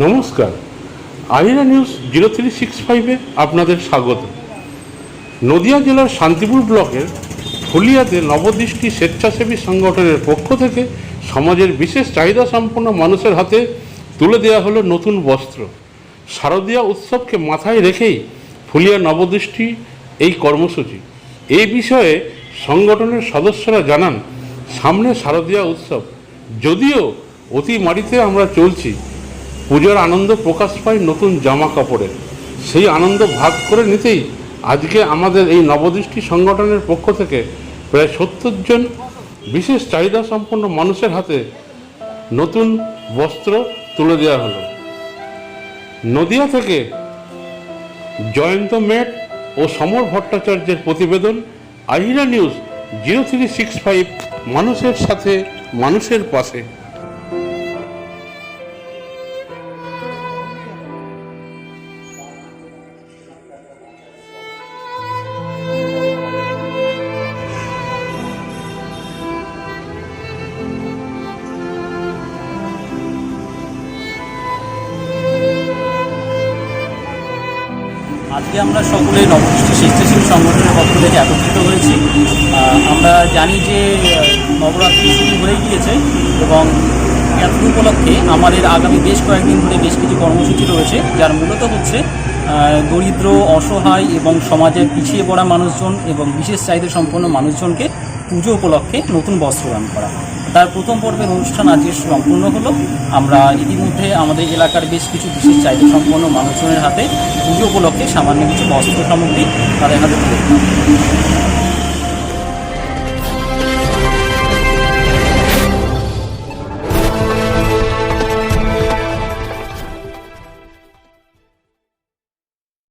নমস্কার। Ahira news zero three six ফাইভে আপনাদের স্বাগত। নদিয়া জেলার শান্তিপুর ব্লকের ফুলিয়াতে নবদৃষ্টি স্বেচ্ছাসেবী সংগঠনের পক্ষ থেকে সমাজের বিশেষ চাহিদা সম্পন্ন মানুষের হাতে তুলে দেওয়া হলো নতুন বস্ত্র। শারদীয়া উৎসবকে মাথায় রেখেই ফুলিয়া নবদৃষ্টি এই কর্মসূচি। এই বিষয়ে সংগঠনের সদস্যরা জানান, সামনে শারদীয়া উৎসব। যদিও অতি মারিতে আমরা চলছি পুজোর আনন্দ প্রকাশ পায় নতুন জামা কাপড়ের সেই আনন্দ ভাগ করে নিতেই আজকে আমাদের এই নবদৃষ্টি সংগঠনের পক্ষ থেকে প্রায় সত্তর জন বিশেষ চাহিদা সম্পন্ন মানুষের হাতে নতুন বস্ত্র তুলে দেওয়া হলো। নদিয়া থেকে জয়ন্ত মেট ও সমর ভট্টাচার্যের প্রতিবেদন, Ahira news zero three six five, মানুষের সাথে, মানুষের পাশে। আজকে আমরা সকলে নবদৃষ্টি স্বেচ্ছাসেবী সংগঠনের পক্ষ থেকে একত্রিত হয়েছি। আমরা জানি যে নবরাত্রি শুরু হয়ে গিয়েছে এবং এত উপলক্ষে আমাদের আগামী বেশ কয়েকদিন ধরে বেশ কিছু কর্মসূচি রয়েছে, যার মূলত হচ্ছে দরিদ্র, অসহায় এবং সমাজের পিছিয়ে পড়া মানুষজন এবং বিশেষ চাহিদা সম্পন্ন মানুষজনকে পুজো উপলক্ষে নতুন বস্ত্র দান করা। তার প্রথম পর্বের অনুষ্ঠান আজকে সম্পূর্ণ হলো। আমরা ইতিমধ্যে আমাদের এলাকার বেশ কিছু বিশেষ চাহিদা সম্পন্ন মানুষজনের হাতে পুজো উপলক্ষে সামান্য কিছু বস্ত্র সামগ্রী তাদের হাতে তুলে